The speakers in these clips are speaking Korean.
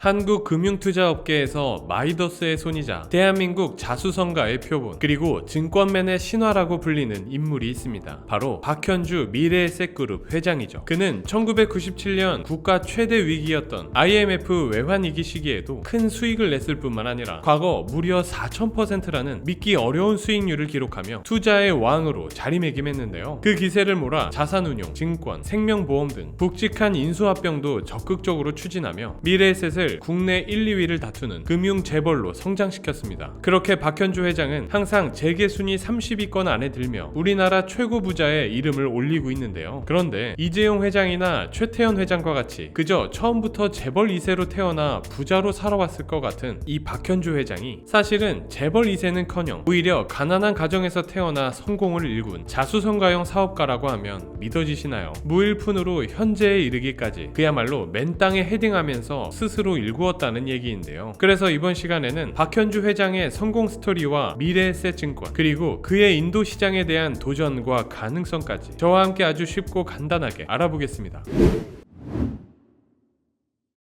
한국 금융투자업계에서 마이더스의 손이자 대한민국 자수성가의 표본 그리고 증권맨의 신화라고 불리는 인물이 있습니다. 바로 박현주 미래에셋그룹 회장이죠. 그는 1997년 국가 최대 위기였던 IMF 외환위기 시기에도 큰 수익을 냈을 뿐만 아니라 과거 무려 4,000%라는 믿기 어려운 수익률을 기록하며 투자의 왕으로 자리매김했는데요. 그 기세를 몰아 자산운용, 증권, 생명보험 등 굵직한 인수합병도 적극적으로 추진하며 미래에셋을 국내 1, 2위를 다투는 금융 재벌로 성장시켰습니다. 그렇게 박현주 회장은 항상 재계 순위 30위권 안에 들며 우리나라 최고 부자의 이름을 올리고 있는데요. 그런데 이재용 회장이나 최태원 회장과 같이 그저 처음부터 재벌 2세로 태어나 부자로 살아왔을 것 같은 이 박현주 회장이 사실은 재벌 2세는커녕 오히려 가난한 가정에서 태어나 성공을 일군 자수성가형 사업가라고 하면 믿어지시나요? 무일푼으로 현재에 이르기까지 그야말로 맨 땅에 헤딩하면서 스스로 일구었다는 얘기인데요. 그래서 이번 시간에는 박현주 회장의 성공 스토리와 미래에셋증권 그리고 그의 인도 시장에 대한 도전과 가능성까지 저와 함께 아주 쉽고 간단하게 알아보겠습니다.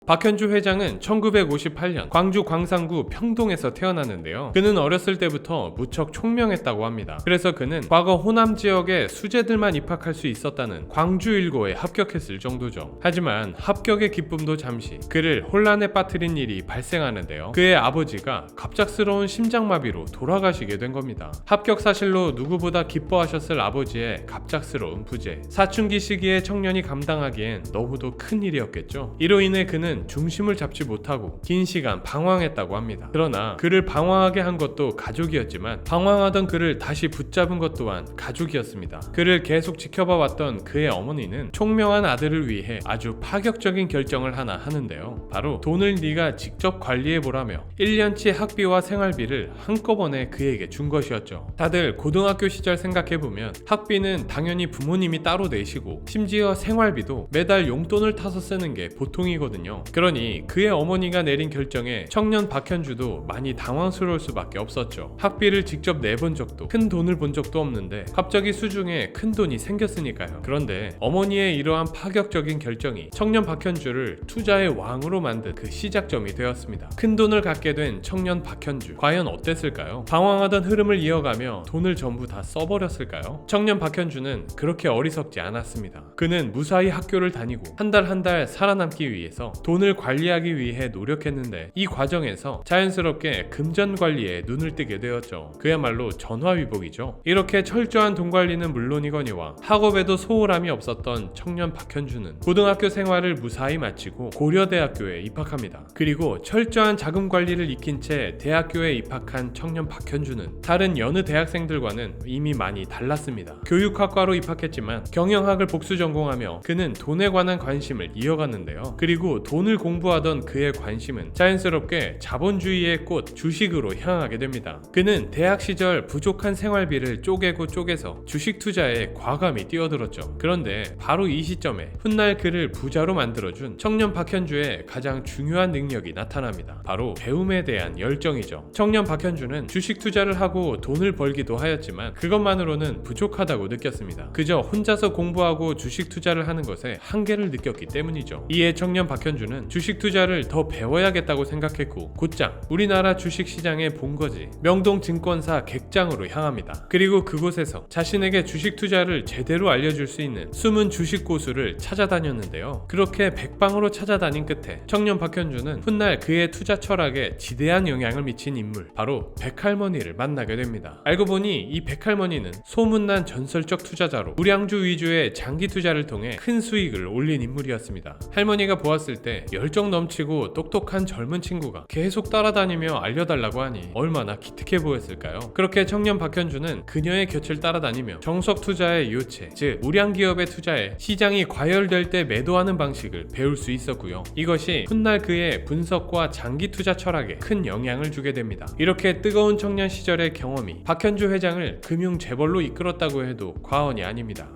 박현주 회장은 1958년 광주 광산구 평동에서 태어났는데요. 그는 어렸을 때부터 무척 총명했다고 합니다. 그래서 그는 과거 호남 지역에 수재들만 입학할 수 있었다는 광주 일고에 합격했을 정도죠. 하지만 합격의 기쁨도 잠시 그를 혼란에 빠뜨린 일이 발생하는데요. 그의 아버지가 갑작스러운 심장마비로 돌아가시게 된 겁니다. 합격 사실로 누구보다 기뻐하셨을 아버지의 갑작스러운 부재. 사춘기 시기에 청년이 감당하기엔 너무도 큰 일이었겠죠. 이로 인해 그는 중심을 잡지 못하고 긴 시간 방황했다고 합니다. 그러나 그를 방황하게 한 것도 가족이었지만 방황하던 그를 다시 붙잡은 것 또한 가족이었습니다. 그를 계속 지켜봐 왔던 그의 어머니는 총명한 아들을 위해 아주 파격적인 결정을 하나 하는데요. 바로 돈을 네가 직접 관리해 보라며 1년치 학비와 생활비를 한꺼번에 그에게 준 것이었죠. 다들 고등학교 시절 생각해 보면 학비는 당연히 부모님이 따로 내시고 심지어 생활비도 매달 용돈을 타서 쓰는 게 보통이거든요. 그러니 그의 어머니가 내린 결정에 청년 박현주도 많이 당황스러울 수밖에 없었죠. 학비를 직접 내본 적도 큰 돈을 본 적도 없는데 갑자기 수중에 큰 돈이 생겼으니까요. 그런데 어머니의 이러한 파격적인 결정이 청년 박현주를 투자의 왕으로 만든 그 시작점이 되었습니다. 큰 돈을 갖게 된 청년 박현주 과연 어땠을까요? 방황하던 흐름을 이어가며 돈을 전부 다 써버렸을까요? 청년 박현주는 그렇게 어리석지 않았습니다. 그는 무사히 학교를 다니고 한 달 한달 살아남기 위해서 돈을 관리하기 위해 노력했는데 이 과정에서 자연스럽게 금전 관리에 눈을 뜨게 되었죠. 그야말로 전화위복이죠. 이렇게 철저한 돈 관리는 물론이거니와 학업에도 소홀함이 없었던 청년 박현주는 고등학교 생활을 무사히 마치고 고려대학교에 입학합니다. 그리고 철저한 자금 관리를 익힌 채 대학교에 입학한 청년 박현주는 다른 여느 대학생들과는 이미 많이 달랐습니다. 교육학과로 입학했지만 경영학을 복수 전공하며 그는 돈에 관한 관심을 이어갔는데요. 그리고 돈을 공부하던 그의 관심은 자연스럽게 자본주의의 꽃 주식으로 향하게 됩니다. 그는 대학 시절 부족한 생활비를 쪼개고 쪼개서 주식 투자에 과감히 뛰어들었죠. 그런데 바로 이 시점에 훗날 그를 부자로 만들어준 청년 박현주의 가장 중요한 능력이 나타납니다. 바로 배움에 대한 열정이죠. 청년 박현주는 주식 투자를 하고 돈을 벌기도 하였지만 그것만으로는 부족하다고 느꼈습니다. 그저 혼자서 공부하고 주식 투자를 하는 것에 한계를 느꼈기 때문이죠. 이에 청년 박현주는 주식 투자를 더 배워야겠다고 생각했고 곧장 우리나라 주식 시장의 본거지 명동 증권사 객장으로 향합니다. 그리고 그곳에서 자신에게 주식 투자를 제대로 알려줄 수 있는 숨은 주식 고수를 찾아다녔는데요. 그렇게 백방으로 찾아다닌 끝에 청년 박현주는 훗날 그의 투자 철학에 지대한 영향을 미친 인물 바로 백할머니를 만나게 됩니다. 알고 보니 이 백할머니는 소문난 전설적 투자자로 우량주 위주의 장기 투자를 통해 큰 수익을 올린 인물이었습니다. 할머니가 보았을 때 열정 넘치고 똑똑한 젊은 친구가 계속 따라다니며 알려달라고 하니 얼마나 기특해 보였을까요? 그렇게 청년 박현주는 그녀의 곁을 따라다니며 정석 투자의 요체, 즉 우량 기업의 투자에 시장이 과열될 때 매도하는 방식을 배울 수 있었고요. 이것이 훗날 그의 분석과 장기 투자 철학에 큰 영향을 주게 됩니다. 이렇게 뜨거운 청년 시절의 경험이 박현주 회장을 금융 재벌로 이끌었다고 해도 과언이 아닙니다.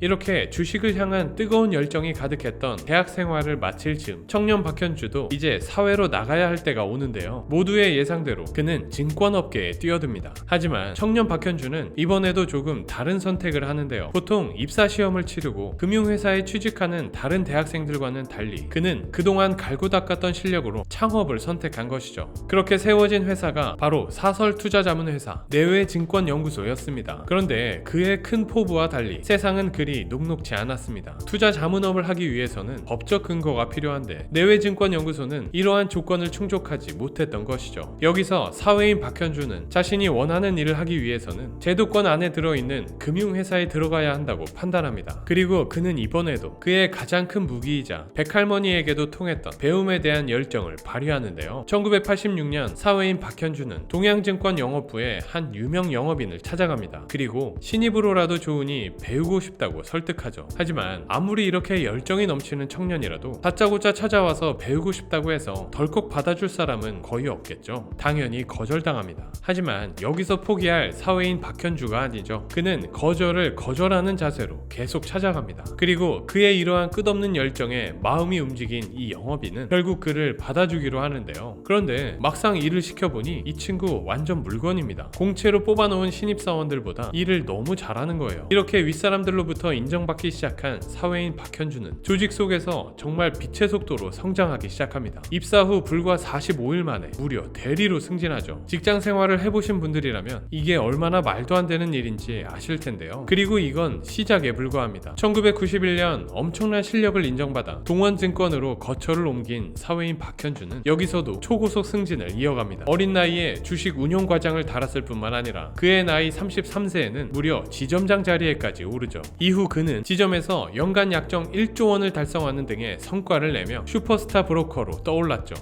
이렇게 주식을 향한 뜨거운 열정이 가득했던 대학 생활을 마칠 즈음 청년 박현주도 이제 사회로 나가야 할 때가 오는데요. 모두의 예상대로 그는 증권업계에 뛰어듭니다. 하지만 청년 박현주는 이번에도 조금 다른 선택을 하는데요. 보통 입사 시험을 치르고 금융회사에 취직하는 다른 대학생들과는 달리 그는 그동안 갈고 닦았던 실력으로 창업을 선택한 것이죠. 그렇게 세워진 회사가 바로 사설 투자 자문 회사 내외증권연구소였습니다. 그런데 그의 큰 포부와 달리 세상은 그리 녹록지 않았습니다. 투자 자문업을 하기 위해서는 법적 근거가 필요한데 내외증권연구소는 이러한 조건을 충족하지 못했던 것이죠. 여기서 사회인 박현주는 자신이 원하는 일을 하기 위해서는 제도권 안에 들어있는 금융회사에 들어가야 한다고 판단합니다. 그리고 그는 이번에도 그의 가장 큰 무기이자 백할머니에게도 통했던 배움에 대한 열정을 발휘하는데요. 1986년 사회인 박현주는 동양증권 영업부의 한 유명 영업인을 찾아갑니다. 그리고 신입으로라도 좋으니 배우고 싶다고 설득하죠. 하지만 아무리 이렇게 열정이 넘치는 청년이라도 다짜고짜 찾아와서 배우고 싶다고 해서 덜컥 받아줄 사람은 거의 없겠죠. 당연히 거절당합니다. 하지만 여기서 포기할 사회인 박현주가 아니죠. 그는 거절을 거절하는 자세로 계속 찾아갑니다. 그리고 그의 이러한 끝없는 열정에 마음이 움직인 이 영업인은 결국 그를 받아주기로 하는데요. 그런데 막상 일을 시켜보니 이 친구 완전 물건입니다. 공채로 뽑아놓은 신입사원들보다 일을 너무 잘하는 거예요. 이렇게 윗사람들로부터 인정받기 시작한 사회인 박현주는 조직 속에서 정말 빛의 속도로 성장하기 시작합니다. 입사 후 불과 45일 만에 무려 대리로 승진하죠. 직장 생활을 해보신 분들이라면 이게 얼마나 말도 안 되는 일인지 아실 텐데요. 그리고 이건 시작에 불과합니다. 1991년 엄청난 실력을 인정받아 동원증권으로 거처를 옮긴 사회인 박현주는 여기서도 초고속 승진을 이어갑니다. 어린 나이에 주식 운용 과장을 달았을 뿐만 아니라 그의 나이 33세에는 무려 지점장 자리에까지 오르죠. 이후 그는 지점에서 연간 약정 1조 원을 달성하는 등의 성과를 내며 슈퍼스타 브로커로 떠올랐죠.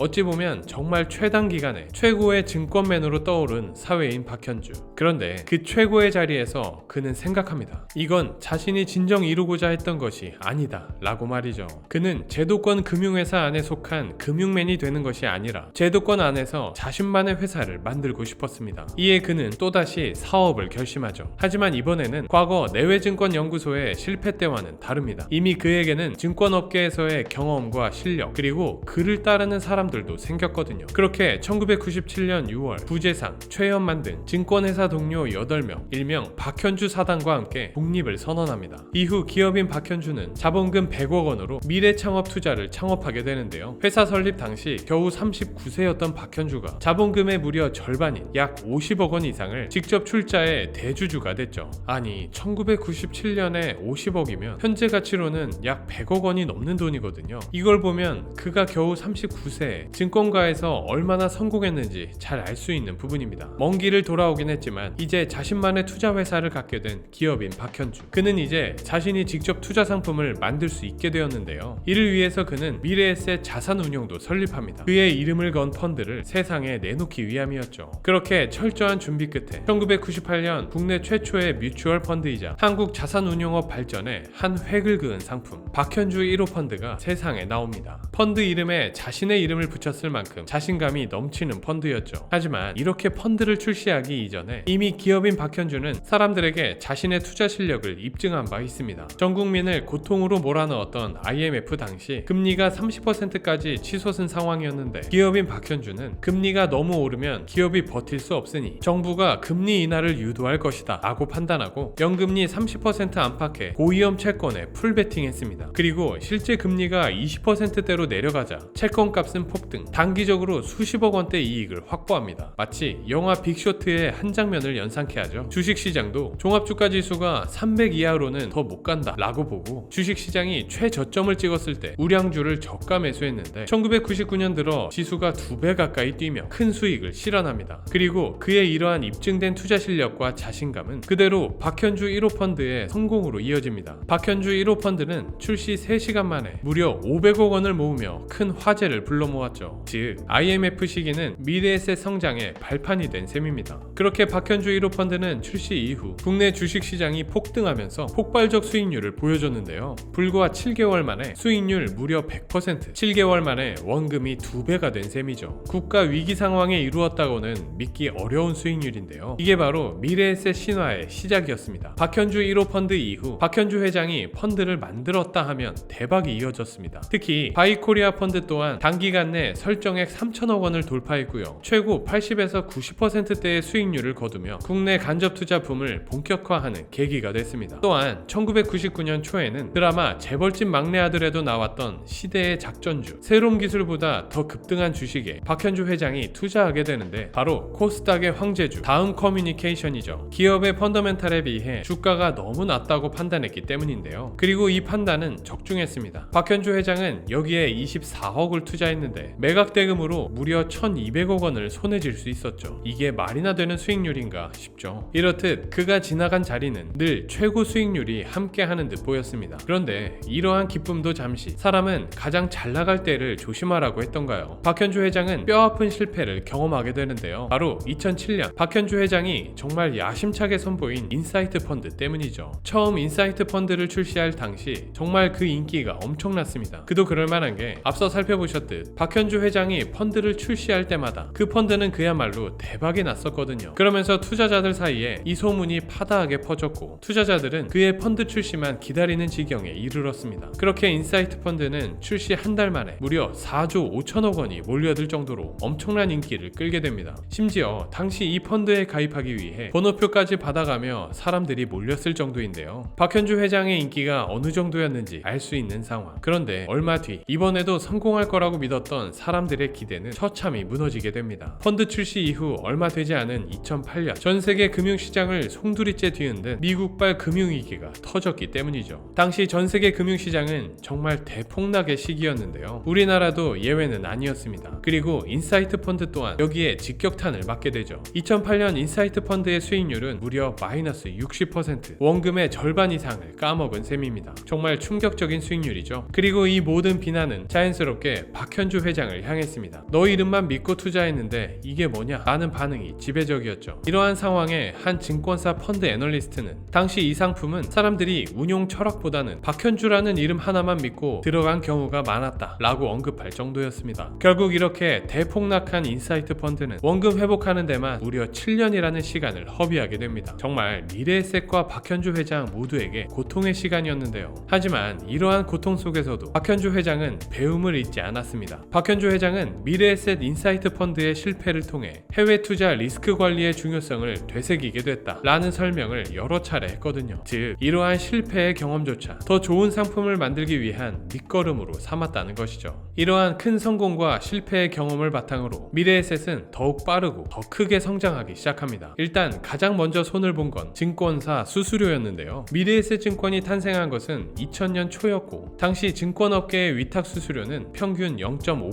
어찌 보면 정말 최단 기간에 최고의 증권맨으로 떠오른 사회인 박현주. 그런데 그 최고의 자리에서 그는 생각합니다. 이건 자신이 진정 이루고자 했던 것이 아니다. 라고 말이죠. 그는 제도권 금융회사 안에 속한 금융맨이 되는 것이 아니라 제도권 안에서 자신만의 회사를 만들고 싶었습니다. 이에 그는 또다시 사업을 결심하죠. 하지만 이번에는 과거 내외증권연구소의 실패 때와는 다릅니다. 이미 그에게는 증권업계에서의 경험과 실력, 그리고 그를 따르는 사람 사람들도 생겼거든요. 그렇게 1997년 6월 부재상, 최현만 등 증권회사 동료 8명, 일명 박현주 사단과 함께 독립을 선언합니다. 이후 기업인 박현주는 자본금 100억 원으로 미래 창업 투자를 창업하게 되는데요. 회사 설립 당시 겨우 39세였던 박현주가 자본금의 무려 절반인 약 50억 원 이상을 직접 출자해 대주주가 됐죠. 아니 1997년에 50억이면 현재 가치로는 약 100억 원이 넘는 돈이거든요. 이걸 보면 그가 겨우 39세 증권가에서 얼마나 성공했는지 잘 알 수 있는 부분입니다. 먼 길을 돌아오긴 했지만 이제 자신만의 투자 회사를 갖게 된 기업인 박현주. 그는 이제 자신이 직접 투자 상품을 만들 수 있게 되었는데요. 이를 위해서 그는 미래에셋 자산 운용도 설립합니다. 그의 이름을 건 펀드를 세상에 내놓기 위함이었죠. 그렇게 철저한 준비 끝에 1998년 국내 최초의 뮤추얼 펀드이자 한국 자산 운용업 발전에 한 획을 그은 상품 박현주 1호 펀드가 세상에 나옵니다. 펀드 이름에 자신의 이름을 붙였을 만큼 자신감이 넘치는 펀드였죠. 하지만 이렇게 펀드를 출시하기 이전에 이미 기업인 박현주는 사람들에게 자신의 투자 실력을 입증한 바 있습니다. 전 국민을 고통으로 몰아넣었던 IMF 당시 금리가 30%까지 치솟은 상황이었는데 기업인 박현주는 금리가 너무 오르면 기업이 버틸 수 없으니 정부가 금리 인하를 유도할 것이다 라고 판단하고 연금리 30% 안팎의 고위험 채권에 풀베팅했습니다. 그리고 실제 금리가 20%대로 내려가자 채권 값은 폭등 단기적으로 수십억 원대 이익을 확보합니다. 마치 영화 빅쇼트의 한 장면을 연상케 하죠. 주식시장도 종합주가 지수가 300 이하로는 더 못 간다 라고 보고 주식시장이 최저점을 찍었을 때 우량주를 저가 매수했는데 1999년 들어 지수가 두배 가까이 뛰며 큰 수익을 실현합니다. 그리고 그의 이러한 입증된 투자 실력과 자신감은 그대로 박현주 1호 펀드의 성공으로 이어집니다. 박현주 1호 펀드는 출시 3시간 만에 무려 500억 원을 모으며 큰 화제를 불러 모았 건너왔죠. 즉 IMF 시기는 미래에셋 성장의 발판이 된 셈입니다. 그렇게 박현주 1호 펀드는 출시 이후 국내 주식 시장이 폭등하면서 폭발적 수익률을 보여줬는데요. 불과 7개월 만에 수익률 무려 100%, 7개월 만에 원금이 2배가 된 셈이죠. 국가 위기 상황에 이루었다고는 믿기 어려운 수익률인데요. 이게 바로 미래에셋 신화의 시작이었습니다. 박현주 1호 펀드 이후 박현주 회장이 펀드를 만들었다 하면 대박이 이어졌습니다. 특히 바이코리아 펀드 또한 단기간 내 설정액 3천억 원을 돌파했고요. 최고 80에서 90%대의 수익률을 거두며 국내 간접 투자 붐을 본격화하는 계기가 됐습니다. 또한 1999년 초에는 드라마 재벌집 막내 아들에도 나왔던 시대의 작전주 새로운 기술보다 더 급등한 주식에 박현주 회장이 투자하게 되는데 바로 코스닥의 황제주 다음 커뮤니케이션이죠. 기업의 펀더멘탈에 비해 주가가 너무 낮다고 판단했기 때문인데요. 그리고 이 판단은 적중했습니다. 박현주 회장은 여기에 24억을 투자했는데 매각 대금으로 무려 1,200억 원을 손에 쥘 수 있었죠. 이게 말이나 되는 수익률인가 싶죠. 이렇듯 그가 지나간 자리는 늘 최고 수익률이 함께하는 듯 보였습니다. 그런데 이러한 기쁨도 잠시 사람은 가장 잘 나갈 때를 조심하라고 했던가요? 박현주 회장은 뼈아픈 실패를 경험하게 되는데요. 바로 2007년 박현주 회장이 정말 야심차게 선보인 인사이트 펀드 때문이죠. 처음 인사이트 펀드를 출시할 당시 정말 그 인기가 엄청났습니다. 그도 그럴 만한 게 앞서 살펴보셨듯 박현주 회장이 펀드를 출시할 때마다 그 펀드는 그야말로 대박이 났었거든요. 그러면서 투자자들 사이에 이 소문이 파다하게 퍼졌고 투자자들은 그의 펀드 출시만 기다리는 지경에 이르렀습니다. 그렇게 인사이트 펀드는 출시 한 달 만에 무려 4조 5천억 원이 몰려들 정도로 엄청난 인기를 끌게 됩니다. 심지어 당시 이 펀드에 가입하기 위해 번호표까지 받아가며 사람들이 몰렸을 정도인데요. 박현주 회장의 인기가 어느 정도였는지 알 수 있는 상황. 그런데 얼마 뒤 이번에도 성공할 거라고 믿었던 사람들의 기대는 처참히 무너지게 됩니다. 펀드 출시 이후 얼마 되지 않은 2008년 전 세계 금융시장을 송두리째 뒤흔 든 미국발 금융위기가 터졌기 때문이죠. 당시 전 세계 금융시장은 정말 대폭락의 시기였는데요. 우리나라도 예외는 아니었습니다. 그리고 인사이트 펀드 또한 여기에 직격탄을 맞게 되죠. 2008년 인사이트 펀드의 수익률은 무려 마이너스 60% 원금의 절반 이상을 까먹은 셈입니다. 정말 충격적인 수익률이죠. 그리고 이 모든 비난은 자연스럽게 박현주 회장을 향했습니다. 너 이름만 믿고 투자했는데 이게 뭐냐? 라는 반응이 지배적이었죠. 이러한 상황에 한 증권사 펀드 애널리스트는 당시 이 상품은 사람들이 운용 철학보다는 박현주라는 이름 하나만 믿고 들어간 경우가 많았다 라고 언급할 정도였습니다. 결국 이렇게 대폭락한 인사이트 펀드는 원금 회복하는 데만 무려 7년이라는 시간을 허비하게 됩니다. 정말 미래에셋과 박현주 회장 모두에게 고통의 시간이었는데요. 하지만 이러한 고통 속에서도 박현주 회장은 배움을 잊지 않았습니다. 박현주 회장은 미래에셋 인사이트 펀드의 실패를 통해 해외 투자 리스크 관리의 중요성을 되새기게 됐다. 라는 설명을 여러 차례 했거든요. 즉, 이러한 실패의 경험조차 더 좋은 상품을 만들기 위한 밑거름으로 삼았다는 것이죠. 이러한 큰 성공과 실패의 경험을 바탕으로 미래에셋은 더욱 빠르고 더 크게 성장하기 시작합니다. 일단 가장 먼저 손을 본 건 증권사 수수료였는데요. 미래에셋 증권이 탄생한 것은 2000년 초였고 당시 증권업계의 위탁 수수료는 평균 0.5%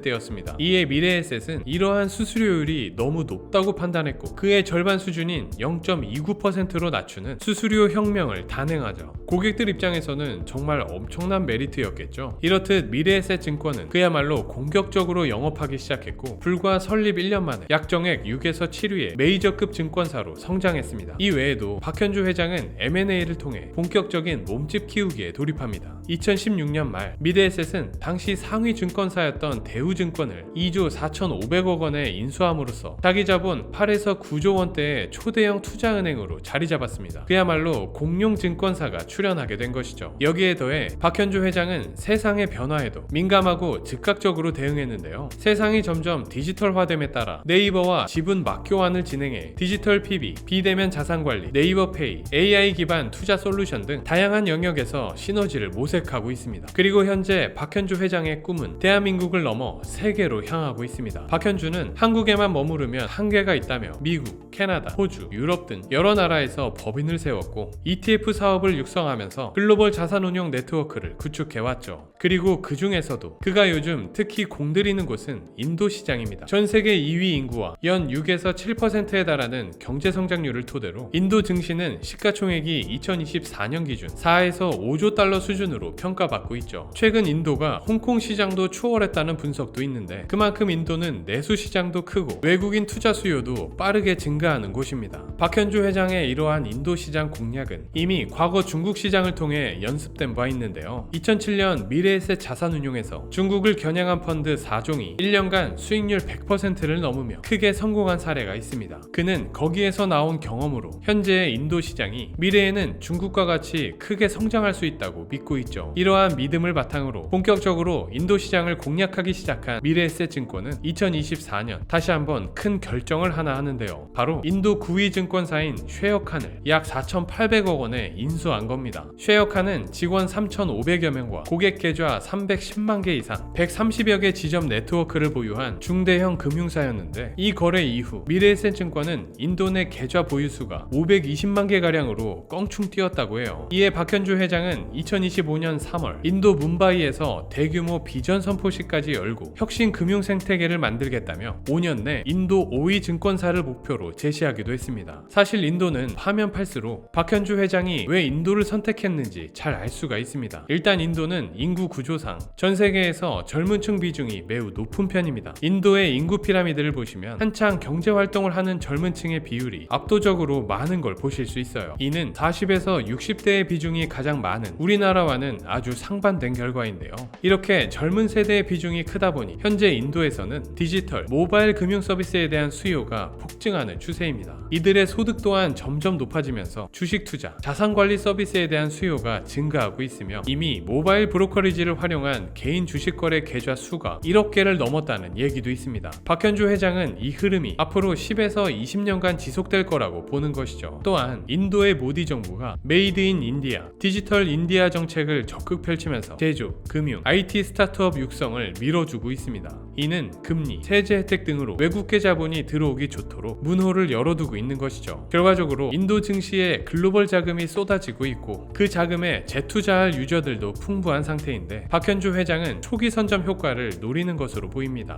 대였습니다. 이에 미래에셋은 이러한 수수료율이 너무 높다고 판단했고 그의 절반 수준인 0.29%로 낮추는 수수료 혁명을 단행하죠. 고객들 입장에서는 정말 엄청난 메리트였겠죠. 이렇듯 미래에셋 증권은 그야말로 공격적으로 영업하기 시작했고 불과 설립 1년 만에 약정액 6에서 7위의 메이저급 증권사로 성장했습니다. 이 외에도 박현주 회장은 M&A를 통해 본격적인 몸집 키우기에 돌입합니다. 2016년 말 미래에셋은 당시 상위 증권사였던 대우증권을 2조 4,500억 원에 인수함으로써 자기 자본 8에서 9조 원대의 초대형 투자은행으로 자리 잡았습니다. 그야말로 공룡 증권사가 출연하게 된 것이죠. 여기에 더해 박현주 회장은 세상의 변화에도 민감하고 즉각적으로 대응했는데요. 세상이 점점 디지털화됨에 따라 네이버와 지분 맞교환을 진행해 디지털 PB, 비대면 자산 관리, 네이버 페이, AI 기반 투자 솔루션 등 다양한 영역에서 시너지를 모색하고 있습니다. 그리고 현재 박현주 회장의 꿈은 대한민국을 넘어 세계로 향하고 있습니다. 박현주는 한국에만 머무르면 한계가 있다며 미국, 캐나다, 호주, 유럽 등 여러 나라에서 법인을 세웠고 ETF 사업을 육성 하면서 글로벌 자산운용 네트워크를 구축해왔죠. 그리고 그 중에서도 그가 요즘 특히 공들이는 곳은 인도 시장입니다. 전 세계 2위 인구와 연 6에서 7%에 달하는 경제 성장률을 토대로 인도 증시는 시가총액이 2024년 기준 4에서 5조 달러 수준으로 평가받고 있죠. 최근 인도가 홍콩 시장도 추월했다 빠졌다는 분석도 있는데 그만큼 인도는 내수 시장도 크고 외국인 투자 수요도 빠르게 증가하는 곳입니다. 박현주 회장의 이러한 인도 시장 공략은 이미 과거 중국 시장을 통해 연습된 바 있는데요. 2007년 미래에셋 자산운용에서 중국을 겨냥한 펀드 4종이 1년간 수익률 100%를 넘으며 크게 성공한 사례가 있습니다. 그는 거기에서 나온 경험으로 현재의 인도 시장이 미래에는 중국과 같이 크게 성장할 수 있다고 믿고 있죠. 이러한 믿음을 바탕으로 본격적으로 인도 시장을 공략하기 시작한 미래에셋 증권은 2024년 다시 한번 큰 결정을 하나 하는데요. 바로 인도 9위 증권사인 쉐어칸을 약 4,800억 원에 인수한 겁니다. 쉐어칸은 직원 3,500여 명과 고객 계좌 310만 개 이상, 130여 개 지점 네트워크를 보유한 중대형 금융사였는데 이 거래 이후 미래에셋 증권은 인도 내 계좌 보유 수가 520만 개 가량으로 껑충 뛰었다고 해요. 이에 박현주 회장은 2025년 3월 인도 문바이에서 대규모 비전 선포식까지 열고 혁신 금융 생태계를 만들겠다며 5년 내 인도 5위 증권사를 목표로 제시하기도 했습니다. 사실 인도는 파면 팔수록 박현주 회장이 왜 인도를 선택했는지 잘 알 수가 있습니다. 일단 인도는 인구 구조상 전 세계에서 젊은 층 비중이 매우 높은 편입니다. 인도의 인구 피라미드를 보시면 한창 경제 활동을 하는 젊은 층의 비율이 압도적으로 많은 걸 보실 수 있어요. 이는 40에서 60대의 비중이 가장 많은 우리나라와는 아주 상반된 결과인데요. 이렇게 젊은 세대의 비중이 크다 보니 현재 인도에서는 디지털, 모바일 금융 서비스에 대한 수요가 폭증하는 추세입니다. 이들의 소득 또한 점점 높아지면서 주식 투자, 자산 관리 서비스에 대한 수요가 증가하고 있으며 이미 모바일 브로커리지를 활용한 개인 주식 거래 계좌 수가 1억 개를 넘었다는 얘기도 있습니다. 박현주 회장은 이 흐름이 앞으로 10에서 20년간 지속될 거라고 보는 것이죠. 또한 인도의 모디 정부가 메이드 인 인디아, 디지털 인디아 정책을 적극 펼치면서 제조, 금융, IT 스타트업 육성을 밀어주고 있습니다. 이는 금리, 세제 혜택 등으로 외국계 자본이 들어오기 좋도록 문호를 열어두고 있는 것이죠. 결과적으로 인도 증시에 글로벌 자금이 쏟아지고 그 자금에 재투자할 유저들도 풍부한 상태인데 박현주 회장은 초기 선점 효과를 노리는 것으로 보입니다.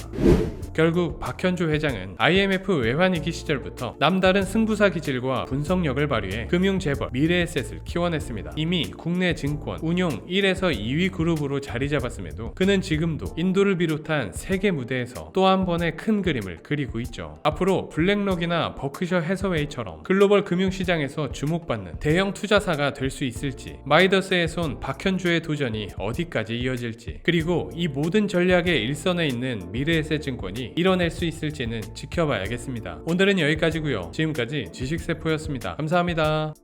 결국 박현주 회장은 IMF 외환위기 시절부터 남다른 승부사 기질과 분석력을 발휘해 금융 재벌 미래에셋을 키워냈습니다. 이미 국내 증권 운용 1에서 2위 그룹으로 자리 잡았음에도 그는 지금도 인도를 비롯한 세계 무대에서 또 한 번의 큰 그림을 그리고 있죠. 앞으로 블랙록이나 버크셔 해서웨이처럼 글로벌 금융시장에서 주목받는 대형 투자사가 될 수 있을지 마이더스의 손 박현주의 도전이 어디까지 이어질지 그리고 이 모든 전략의 일선에 있는 미래에셋 증권이 이뤄낼 수 있을지는 지켜봐야겠습니다. 오늘은 여기까지고요. 지금까지 지식세포였습니다. 감사합니다.